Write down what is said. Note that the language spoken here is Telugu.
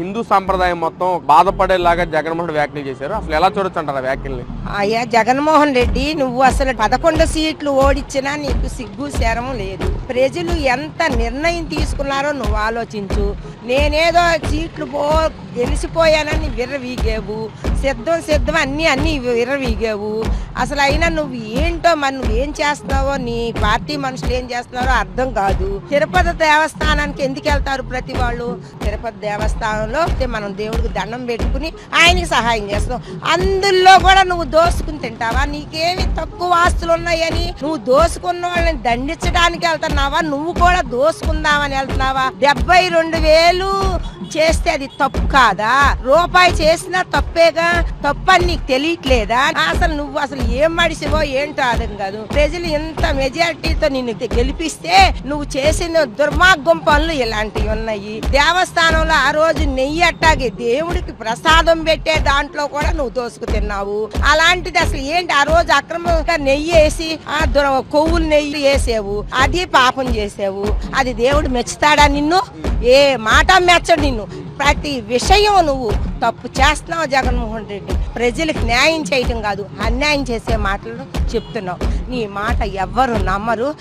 హిందూ సాంప్రదాయం మొత్తం బాధపడేలాగా జగన్మోహన్ వ్యాఖ్యలు చేశారు. అసలు ఎలా చూడొచ్చు అంటారు ఆ వ్యాఖ్యల్ని? అయ్యా జగన్మోహన్ రెడ్డి నువ్వు అసలు పదకొండు సీట్లు ఓడిచ్చినా నీకు సిగ్గు శరం లేదు. ప్రజలు ఎంత నిర్ణయం తీసుకున్నారో నువ్వు ఆలోచించు. నేనేదో సీట్లు పో గెలిచిపోయానని విర్రవీగావు. సిద్ధం సిద్ధం అన్నీ అన్నీ విర్రవీగావు. అసలు అయినా నువ్వు ఏంటో మరి ఏం చేస్తున్నావో నీ పార్టీ మనుషులు ఏం చేస్తున్నారో అర్థం కాదు. తిరుపతి దేవస్థానానికి ఎందుకు వెళ్తారు ప్రతి వాళ్ళు? తిరుపతి దేవస్థానంలో మనం దేవుడికి దండం పెట్టుకుని ఆయనకి సహాయం చేస్తాం అందులో కూడా నువ్వు దోసుకుని తింటావా? నీకేమి తక్కువ ఆస్తులు ఉన్నాయని? నువ్వు దోసుకున్న వాళ్ళని దండించడానికి వెళ్తున్నావా? నువ్వు కూడా దోసుకుందామని వెళ్తున్నావా? డెబ్బై రెండు వేలు చేస్తే అది తప్పు కాదా? రూపాయి చేసినా తప్పేగా? తప్పని అని నీకు తెలియట్లేదా? అసలు నువ్వు అసలు ఏం మడిసివో ఏంటో అర్థం కాదు. ప్రజలు ఇంత మెజారిటీతో నిన్ను గెలిపిస్తే నువ్వు చేసిన దుర్మార్గం పనులు ఇలాంటివి ఉన్నాయి. దేవస్థానంలో ఆ రోజు నెయ్యి అట్టాగే దేవుడికి ప్రసాదం పెట్టే దాంట్లో కూడా నువ్వు దోసుకు తిన్నావు. అలాంటిది అసలు ఏంటి? ఆ రోజు అక్రమంగా నెయ్యి వేసి ఆ దుర కొవ్వులు నెయ్యి వేసేవు. అది పాపం చేసావు. అది దేవుడు మెచ్చుతాడా నిన్ను? ఏ మాట మెచ్చడు నిన్ను. ప్రతి విషయం నువ్వు తప్పు చేస్తున్నావు జగన్మోహన్ రెడ్డి. ప్రజలకు న్యాయం చేయటం కాదు అన్యాయం చేసే మాటలు చెప్తున్నావు. నీ మాట ఎవ్వరు నమ్మరు.